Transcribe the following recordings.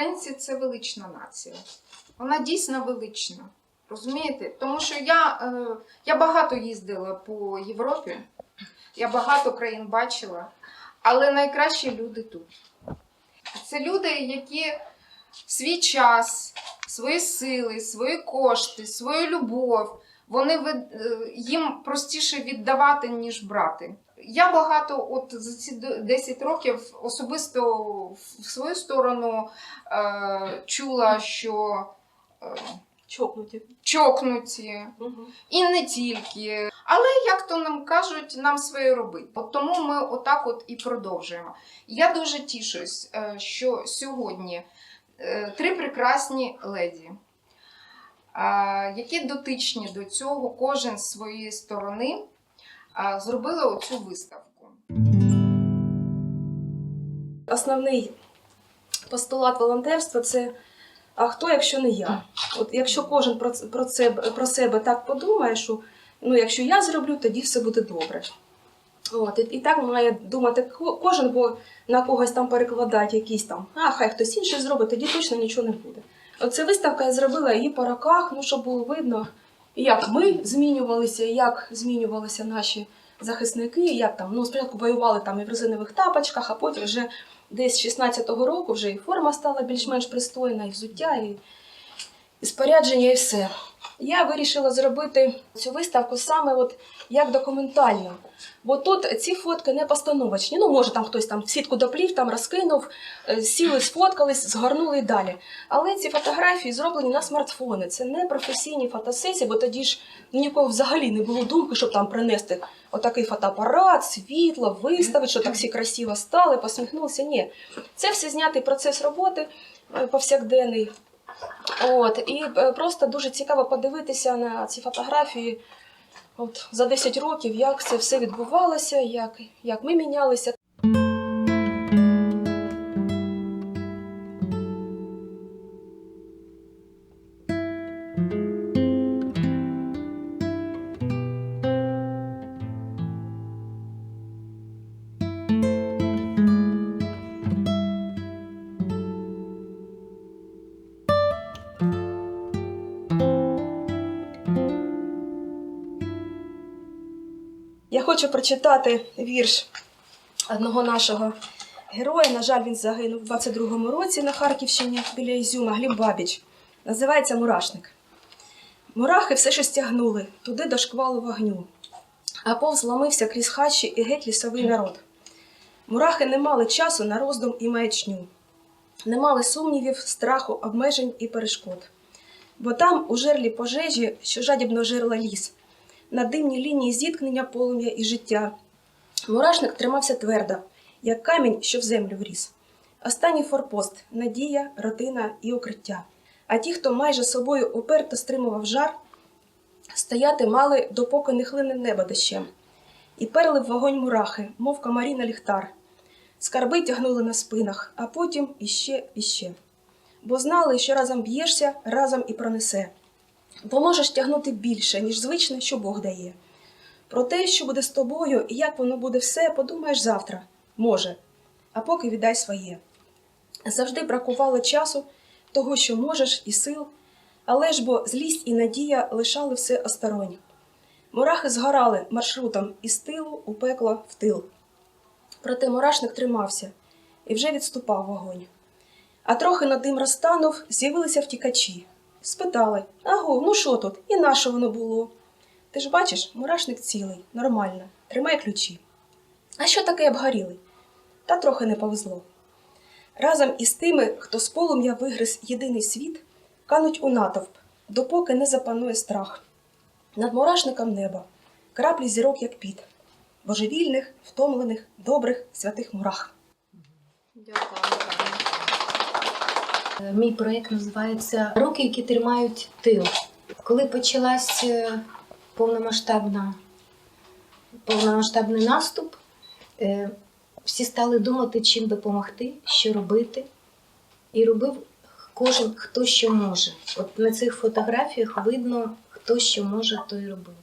Українці це велична нація. Вона дійсно велична. Розумієте? Тому що я, е, я багато їздила по Європі, я багато країн бачила, але найкращі люди тут. Це люди, які свій час, свої сили, свої кошти, свою любов, вони е, їм простіше віддавати, ніж брати. Я багато, от за ці д- 10 років особисто в свою сторону е, чула, що е, Чокнуті. чокнуті, Угу. і не тільки. Але як то нам кажуть, нам своє робити. От тому ми отак от і продовжуємо. Я дуже тішусь, е, що сьогодні е, три прекрасні леді, які дотичні до цього, кожен з своєї сторони, зробили оцю виставку. Основний постулат волонтерства це а хто, якщо не я? От якщо кожен про, про, це, про себе так подумає, що ну, якщо я зроблю, тоді все буде добре. От, і, і так має думати кожен, бо на когось там перекладати якісь там, а хай хтось інший зробить, тоді точно нічого не буде. Оце виставка я зробила її по роках, ну, щоб було видно, як ми змінювалися, як змінювалися наші захисники, як там, ну, спочатку воювали там і в резинових тапочках, а потім вже десь з 16-го року вже і форма стала більш-менш пристойна, і взуття, і, і спорядження, і все. Я вирішила зробити цю виставку саме от як документальну. Бо тут ці фотки не постановочні. Ну, може, там хтось там сітку доплів, там розкинув, е, сіли, сфоткались, згорнули і далі. Але ці фотографії зроблені на смартфони. Це не професійні фотосесії, бо тоді ж нікого взагалі не було думки, щоб там принести отакий фотоапарат, світло, виставити, що так всі красиво стали, посміхнулися. Ні, це все знятий процес роботи е, повсякденний. От, і е, просто дуже цікаво подивитися на ці фотографії от, за 10 років, як це все відбувалося, як, як ми мінялися. Хочу прочитати вірш одного нашого героя. На жаль, він загинув у 22-му році на Харківщині біля Ізюма, Гліб Бабіч. Називається Мурашник. Мурахи все ще стягнули туди до шквалу вогню, а повз ламився крізь хащі і геть лісовий народ. Мурахи не мали часу на роздум і маячню, не мали сумнівів, страху, обмежень і перешкод. Бо там, у жерлі пожежі, що жадібно жерла ліс, на димній лінії зіткнення полум'я і життя. Мурашник тримався твердо, як камінь, що в землю вріс. Останній форпост надія, родина і укриття. А ті, хто майже собою уперто стримував жар, стояти мали, допоки не хлине небо дощем. І перли в вогонь мурахи, мов комарі на ліхтар. Скарби тягнули на спинах, а потім іще, іще. Бо знали, що разом б'єшся, разом і пронесе бо можеш тягнути більше, ніж звичне, що Бог дає. Про те, що буде з тобою і як воно буде все, подумаєш завтра, може, а поки віддай своє. Завжди бракувало часу, того, що можеш, і сил, але ж бо злість і надія лишали все осторонь. Мурахи згорали маршрутом із тилу у пекло в тил. Проте мурашник тримався і вже відступав вогонь. А трохи над дим розтанув, з'явилися втікачі. Спитали Аго, ну що тут? І на що воно було? Ти ж бачиш, мурашник цілий, нормально, тримай ключі. А що таке обгорілий? Та трохи не повезло. Разом із тими, хто з полум'я вигриз єдиний світ, кануть у натовп, допоки не запанує страх. Над мурашником неба, краплі зірок, як піт, божевільних, втомлених, добрих, святих мурах. Е, Мій проєкт називається Руки, які тримають тил. Коли почалась е, повномасштабна, повномасштабний наступ, е, всі стали думати, чим допомогти, що робити. І робив кожен хто що може. От на цих фотографіях видно, хто що може, то і робив.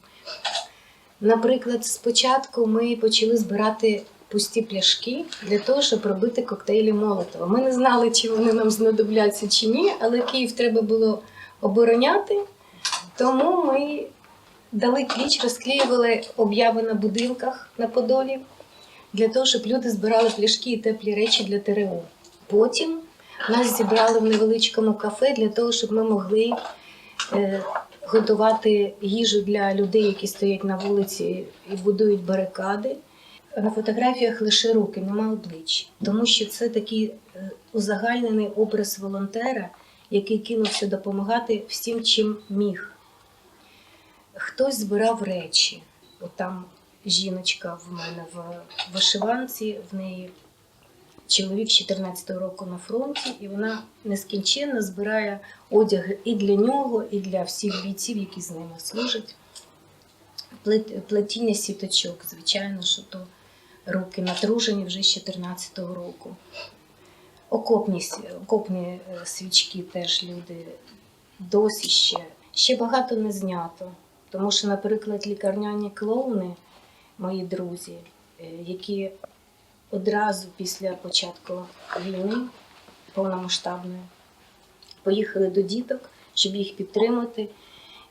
Наприклад, спочатку ми почали збирати пусті пляшки для того, щоб робити коктейлі Молотова. Ми не знали, чи вони нам знадобляться чи ні, але Київ треба було обороняти, тому ми дали кліч, розклеювали обяви на будинках на Подолі для того, щоб люди збирали пляшки і теплі речі для ТРО. Потім нас зібрали в невеличкому кафе для того, щоб ми могли е, готувати їжу для людей, які стоять на вулиці і будують барикади. На фотографіях лише руки, нема облич, тому що це такий е, узагальнений образ волонтера, який кинувся допомагати всім, чим міг. Хтось збирав речі. От там жіночка в мене в вишиванці, в неї чоловік з 14-го року на фронті, і вона нескінченно збирає одяг і для нього, і для всіх бійців, які з ними служать. Плет- Плетіння сіточок, звичайно, що то руки натружені вже з 14-го року. Окопні, окопні е, свічки теж люди досі ще. Ще багато не знято. Тому що, наприклад, лікарняні клоуни, мої друзі, е, які одразу після початку війни повномасштабної поїхали до діток, щоб їх підтримати.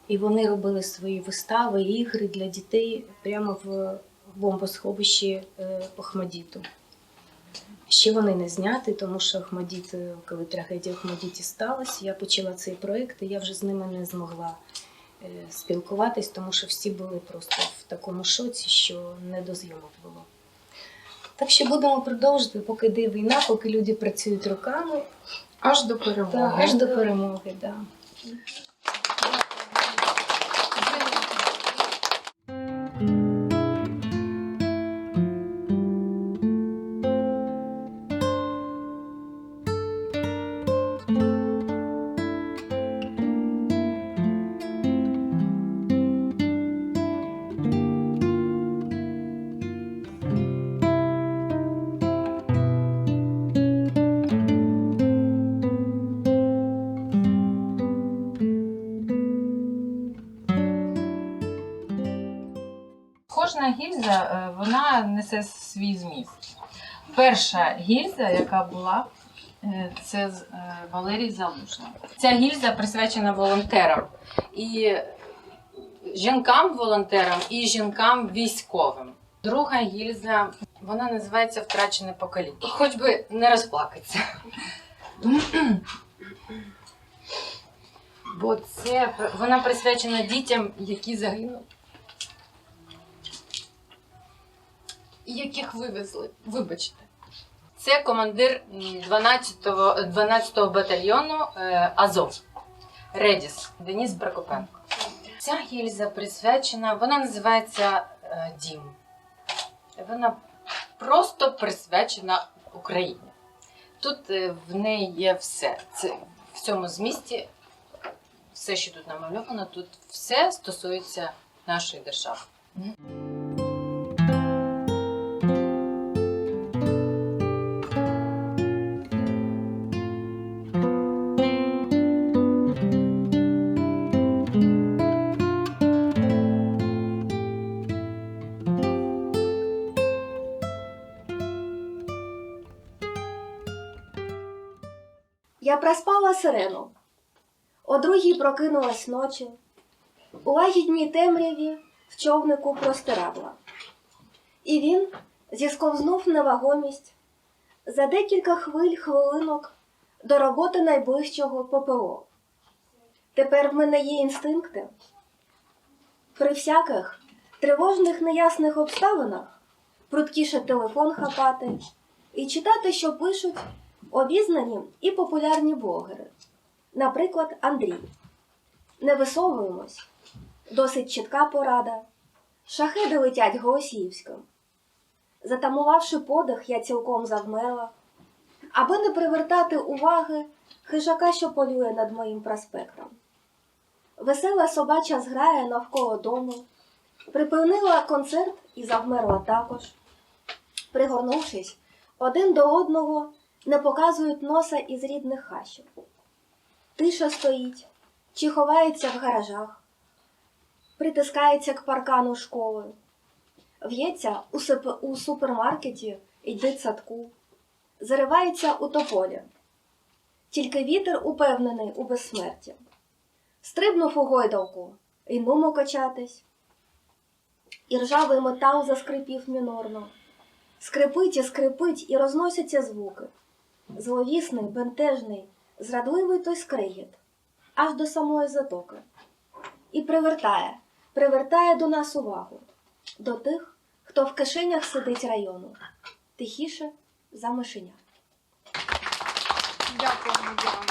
І вони робили свої вистави, ігри для дітей прямо в бомбосховищі е, Охмадіту. Ще вони не зняті, тому що Охмадіт, е, коли трагедія в Охмадіті сталася, я почала цей проєкт, і я вже з ними не змогла е, спілкуватись, тому що всі були просто в такому шоці, що не до зйомок було. Так що будемо продовжувати, поки йде війна, поки люди працюють руками, Аж до перемоги. та, аж до перемоги. Да. Кожна гільза е, вона несе свій зміст. Перша гільза, яка була, е, це е, Валерій Залужний. Ця гільза присвячена волонтерам. І жінкам-волонтерам, і жінкам військовим. Друга гільза, вона називається Втрачене покоління. Хоч би не розплакатися. Бо це вона присвячена дітям, які загинули. Яких вивезли. Вибачте. Це командир 12-го 12-го батальйону е, Азов Редіс Деніс Прокопенко. Ця гільза присвячена, вона називається е, Дім. Вона просто присвячена Україні. Тут е, в неї є все. Це в цьому змісті, все, що тут намальовано, тут все стосується нашої держави. Я проспала сирену. О другій прокинулась ночі. У лагідній темряві в човнику простирадла. І він зісковзнув невагомість за декілька хвиль хвилинок до роботи найближчого ППО. Тепер в мене є інстинкти. При всяких тривожних неясних обставинах пруткіше телефон хапати і читати, що пишуть обізнані і популярні блогери. Наприклад, Андрій. Не висовуємось. Досить чітка порада. Шахеди летять Голосіївським. Затамувавши подих, я цілком завмерла, аби не привертати уваги хижака, що полює над моїм проспектом. Весела собача зграя навколо дому, припинила концерт і завмерла також. Пригорнувшись один до одного, не показують носа із рідних хащів. Тиша стоїть, чи ховається в гаражах, притискається к паркану школи. в'ється у, у супермаркеті і дитсадку, заривається у тополі. Тільки вітер упевнений у безсмерті. Стрибнув у гойдалку, і нумо качатись. І ржавий метал заскрипів мінорно. Скрипить і скрипить, і розносяться звуки. Зловісний, бентежний, зрадливий той скригіт, аж до самої затоки. І привертає, привертає до нас увагу, до тих, хто в кишенях сидить району, тихіше за мишеня. Дякуємо, Діана.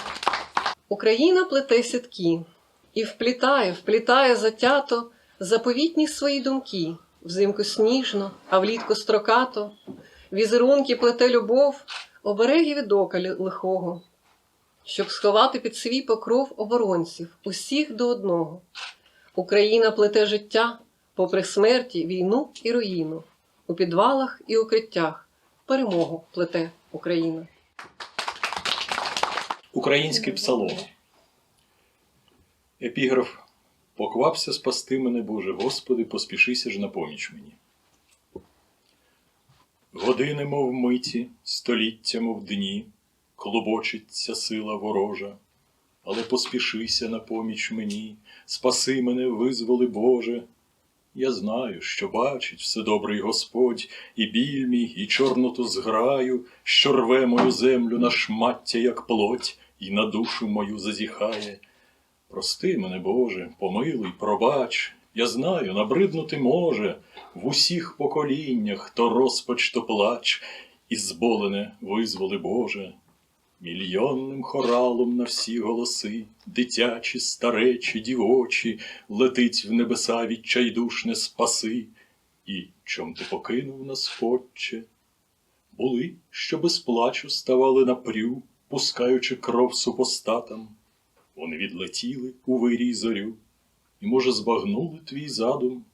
Україна плете сітки і вплітає, вплітає затято заповітні свої думки, взимку сніжно, а влітку строкато, візерунки плете любов, обереги від ока лихого, щоб сховати під свій покров оборонців, усіх до одного. Україна плете життя, попри смерті, війну і руїну, у підвалах і укриттях перемогу плете Україна. Український псалом. Епіграф Поквапся спасти мене, Боже, Господи, поспішися ж на поміч мені. Години, мов миті, століття, мов дні, клубочиться сила ворожа, але поспішися на поміч мені, спаси мене, визволи, Боже. Я знаю, що бачить вседобрий Господь, і біль мій, і чорноту зграю, що рве мою землю на шмаття, як плоть, і на душу мою зазіхає. Прости мене, Боже, помилуй, пробач, я знаю, набриднути може в усіх поколіннях то розпач, то плач, і зболене визволи, Боже. Мільйонним хоралом на всі голоси, дитячі, старечі, дівочі, летить в небеса відчайдушне спаси. І чом ти покинув нас, Отче? Були, що без плачу ставали на прю, пускаючи кров супостатам. Вони відлетіли у вирій зорю, і, може, збагнули твій задум.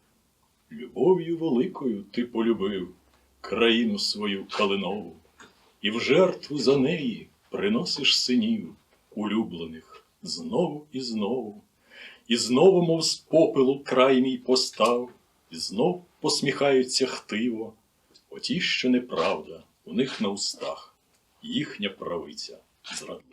Любов'ю великою ти полюбив країну свою калинову, і в жертву за неї приносиш синів улюблених знову і знову, і знову, мов з попелу, край мій постав, і знов посміхаються хтиво. Оті, що неправда, у них на устах, їхня правиця зрадлива.